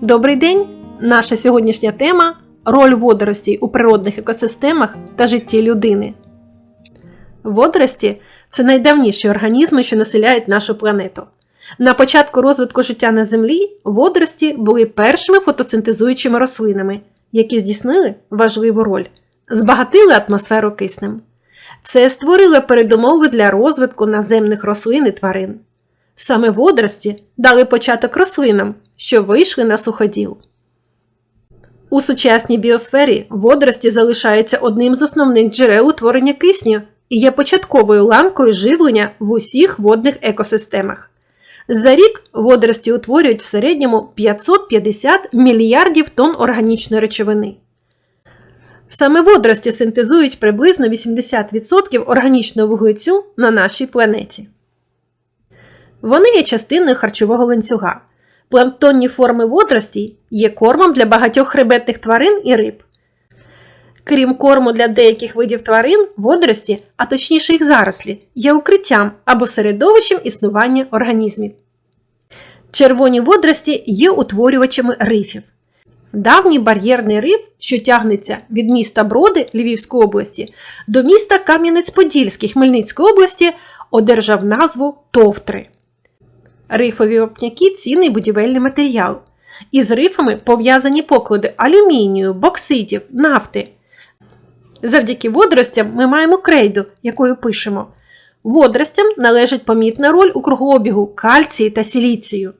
Добрий день! Наша сьогоднішня тема роль водоростей у природних екосистемах та житті людини. Водорості це найдавніші організми, що населяють нашу планету. На початку розвитку життя на Землі водорості були першими фотосинтезуючими рослинами, які здійснили важливу роль, збагатили атмосферу киснем. Це створило передумови для розвитку наземних рослин і тварин. Саме водорості дали початок рослинам, що вийшли на суходіл. У сучасній біосфері водорості залишаються одним з основних джерел утворення кисню і є початковою ланкою живлення в усіх водних екосистемах. За рік водорості утворюють в середньому 550 мільярдів тонн органічної речовини. Саме водорості синтезують приблизно 80% органічного вуглецю на нашій планеті. Вони є частиною харчового ланцюга. Планктонні форми водоростей є кормом для багатьох хребетних тварин і риб. Крім корму для деяких видів тварин, водорості, а точніше їх зарослі, є укриттям або середовищем існування організмів. Червоні водорості є утворювачами рифів. Давній бар'єрний риф, що тягнеться від міста Броди Львівської області до міста Кам'янець-Подільський Хмельницької області, одержав назву Товтри. Рифові вапняки цінний будівельний матеріал. Із рифами пов'язані поклади алюмінію, бокситів, нафти. Завдяки водоростям ми маємо крейду, якою пишемо. Водоростям належить помітна роль у кругообігу кальції та сіліцію.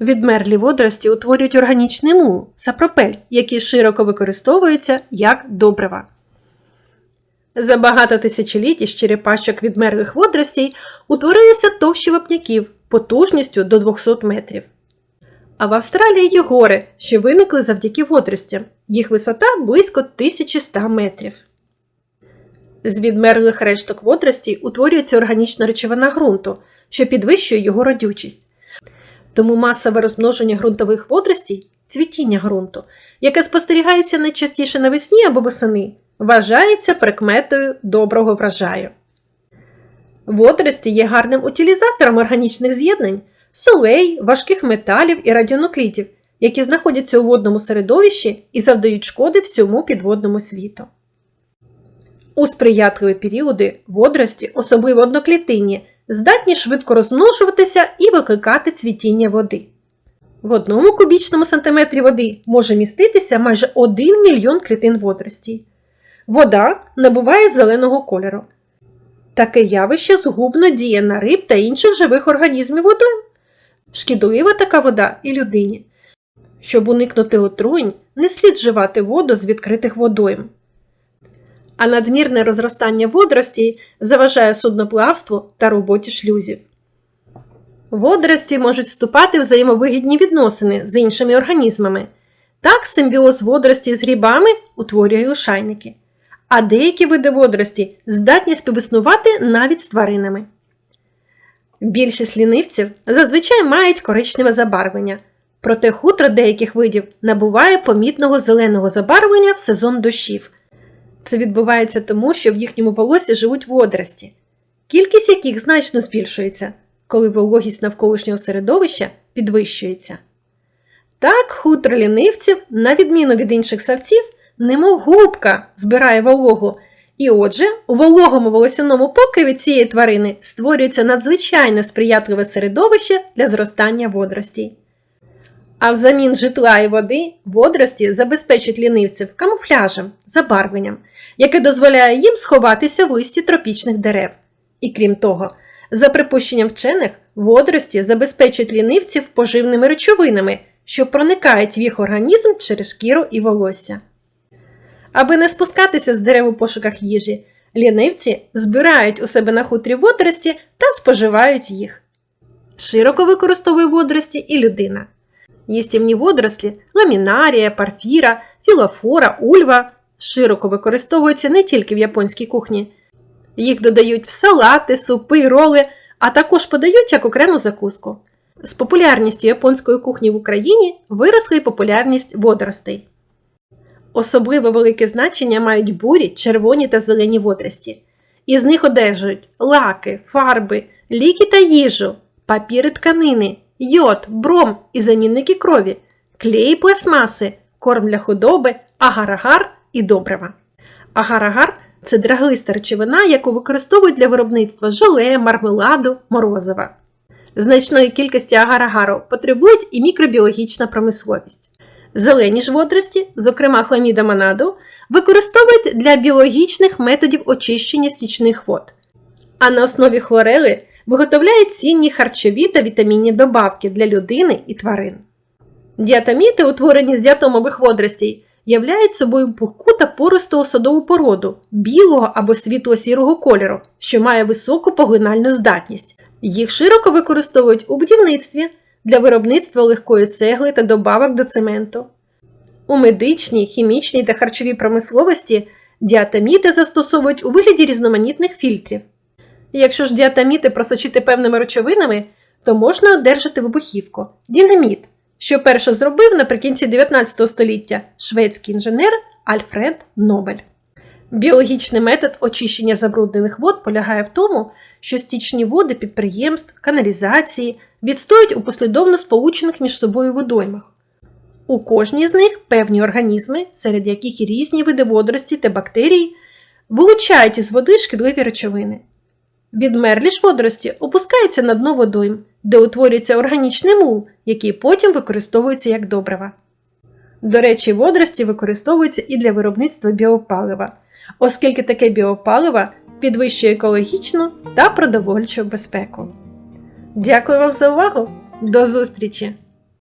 Відмерлі водорості утворюють органічний мул сапропель, який широко використовується як добрива. За багато тисячоліть із черепашок відмерлих водоростей утворилися товщі вапняків потужністю до 200 метрів. А в Австралії є гори, що виникли завдяки водоростям. Їх висота близько 1100 метрів. З відмерлих решток водоростей утворюється органічна речовина ґрунту, що підвищує його родючість. Тому масове розмноження ґрунтових водоростей цвітіння ґрунту, яке спостерігається найчастіше навесні або восени, вважається прикметою доброго врожаю. Водорості є гарним утилізатором органічних з'єднань, солей, важких металів і радіонуклідів, які знаходяться у водному середовищі і завдають шкоди всьому підводному світу. У сприятливі періоди водорості, особливо одноклітинні, здатні швидко розмножуватися і викликати цвітіння води. В одному кубічному сантиметрі води може міститися майже 1 мільйон клітин водоростей. Вода набуває зеленого кольору. Таке явище згубно діє на риб та інших живих організмів водою. Шкідлива така вода і людині. Щоб уникнути отруєнь, не слід вживати воду з відкритих водойм. А надмірне розростання водоростей заважає судноплавству та роботі шлюзів. Водорості можуть вступати в взаємовигідні відносини з іншими організмами. Так, симбіоз водорості з грибами утворює лишайники а деякі види водорості здатні співіснувати навіть з тваринами. Більшість лінивців зазвичай мають коричневе забарвлення, проте хутро деяких видів набуває помітного зеленого забарвлення в сезон дощів. Це відбувається тому, що в їхньому волосі живуть водорості, кількість яких значно збільшується, коли вологість навколишнього середовища підвищується. Так, хутро лінивців, на відміну від інших савців, немов губка збирає вологу. І отже, у вологому волосяному покриві цієї тварини створюється надзвичайно сприятливе середовище для зростання водоростей. А взамін житла і води водорості забезпечують лінивців камуфляжем, забарвленням, яке дозволяє їм сховатися в листі тропічних дерев. І крім того, за припущенням вчених, водорості забезпечують лінивців поживними речовинами, що проникають в їх організм через шкіру і волосся. Аби не спускатися з дерев у пошуках їжі, лінивці збирають у себе на хутрі водорості та споживають їх. Широко використовує водорості і людина. Їстівні водорослі, ламінарія, парфіра, філофора, ульва широко використовуються не тільки в японській кухні. Їх додають в салати, супи, роли, а також подають як окрему закуску. З популярністю японської кухні в Україні виросла й популярність водоростей. Особливо велике значення мають бурі, червоні та зелені водорості. Із них одержують лаки, фарби, ліки та їжу, папір і тканини, йод, бром і замінники крові, клей і пластмаси, корм для худоби, агар-агар і добрива. Агар-агар – це драглиста речовина, яку використовують для виробництва желе, мармеладу, морозива. Значної кількості агар-агару потребують і мікробіологічна промисловість. Зелені ж водорості, зокрема хламіда монаду, використовують для біологічних методів очищення стічних вод. А на основі хлорели виготовляють цінні харчові та вітамінні добавки для людини і тварин. Діатаміти, утворені з діатомових водоростей, являють собою пухку та пористу осадову породу білого або світло-сірого кольору, що має високу поглинальну здатність. Їх широко використовують у будівництві для виробництва легкої цегли та добавок до цементу. У медичній, хімічній та харчовій промисловості діатаміти застосовують у вигляді різноманітних фільтрів. Якщо ж діатаміти просочити певними речовинами, то можна одержати вибухівку динаміт, що перше зробив наприкінці 19 століття шведський інженер Альфред Нобель. Біологічний метод очищення забруднених вод полягає в тому, що стічні води підприємств, каналізації відстоють у послідовно сполучених між собою водоймах. У кожній з них певні організми, серед яких і різні види водорості та бактерій, вилучають із води шкідливі речовини. Відмерлі ж водорості опускаються на дно водойм, де утворюється органічний мул, який потім використовується як добрива. До речі, водорості використовуються і для виробництва біопалива, оскільки таке біопаливо підвищує екологічну та продовольчу безпеку. Дякую вам за увагу! До зустрічі!